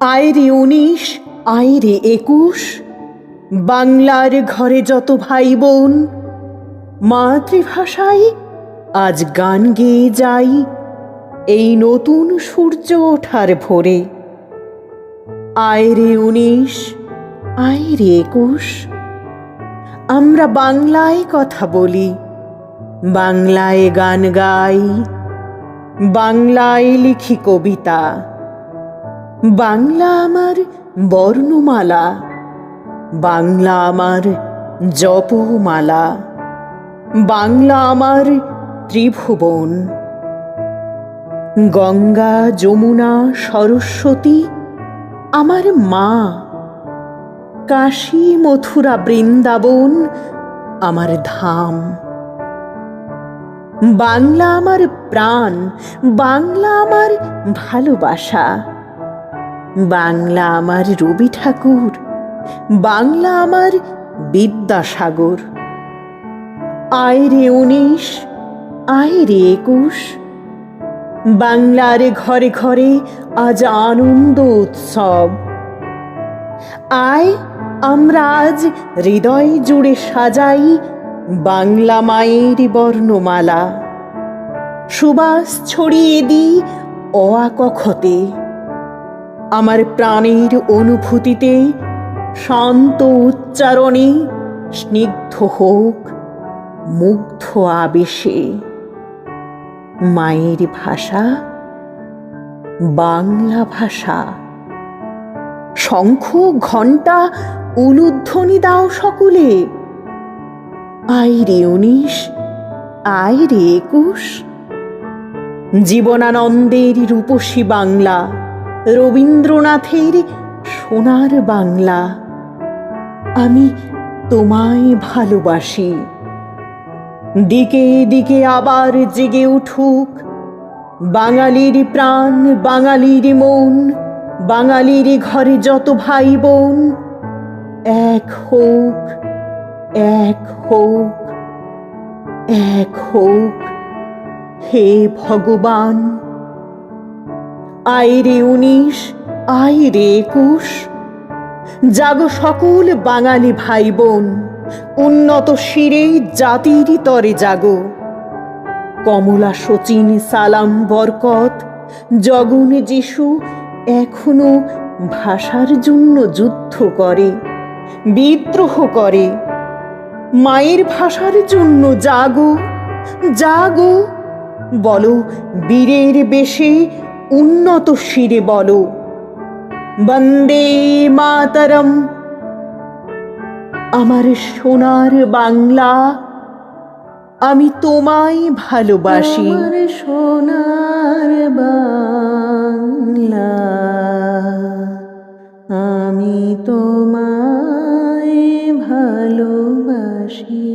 আয়রে উনিশ আয়রে একুশ, বাংলার ঘরে যত ভাই বোন, মাতৃভাষায় আজ গান গেয়ে যাই, এই নতুন সূর্য ওঠার ভোরে। আয়রে উনিশ আয়রে একুশ, আমরা বাংলায় কথা বলি, বাংলায় গান গাই, বাংলায় লিখি কবিতা। বাংলা আমার বর্ণমালা। বাংলা আমার জপমালা। বাংলা আমার ত্রিভুবন। গঙ্গা, যমুনা, সরস্বতী আমার মা। কাশী, মথুরা, বৃন্দাবন আমার ধাম। বাংলা আমার প্রাণ, বাংলা আমার ভালোবাসা। বাংলা আমার রবি ঠাকুর, বাংলা আমার বিদ্যাসাগর। আয়রে উনিশ, আয় আয়রে একুশ, বাংলার ঘরে ঘরে আজ আনন্দ উৎসব। আয়, আমরা আজ হৃদয় জুড়ে সাজাই বাংলা মায়ের বর্ণমালা। সুবাস ছড়িয়ে দিই অয়া কখতে আমার প্রাণের অনুভূতিতে শান্ত উচ্চারণে স্নিগ্ধ হোক মুগ্ধ আবেশে। মায়ের ভাষা, বাংলা ভাষা। শঙ্খ ঘণ্টা উলুধ্বনি দাও সকলে। আইরে উনিশ, আইরে একুশ। জীবনানন্দের রূপসী বাংলা। রবীন্দ্রনাথের সোনার বাংলা। আমি তোমায় ভালোবাসি। দিকে দিকে আবার জেগে উঠুক। বাঙালির প্রাণ, বাঙালির মন, বাঙালির ঘরে যত ভাই বোন এক হোক এক হোক এক হোক, হে ভগবান। আইরে উনিশ, আইরে একুশ। জাগো সকল বাঙালি ভাই বোন উন্নত শিরে জাতির তরে জাগো। কমলা শচীন সালাম বরকত, জগন যিশু এখনও ভাষার জন্য যুদ্ধ করে, বিদ্রোহ করে। মায়ের ভাষার জন্য জাগো জাগো। বলো বীরের বেশে উন্নত শিরে বলো। বন্দে মাতরম। আমার সোনার বাংলা, আমি তোমায় ভালোবাসি। সোনার বাংলা, আমি তোমায় ভালোবাসি।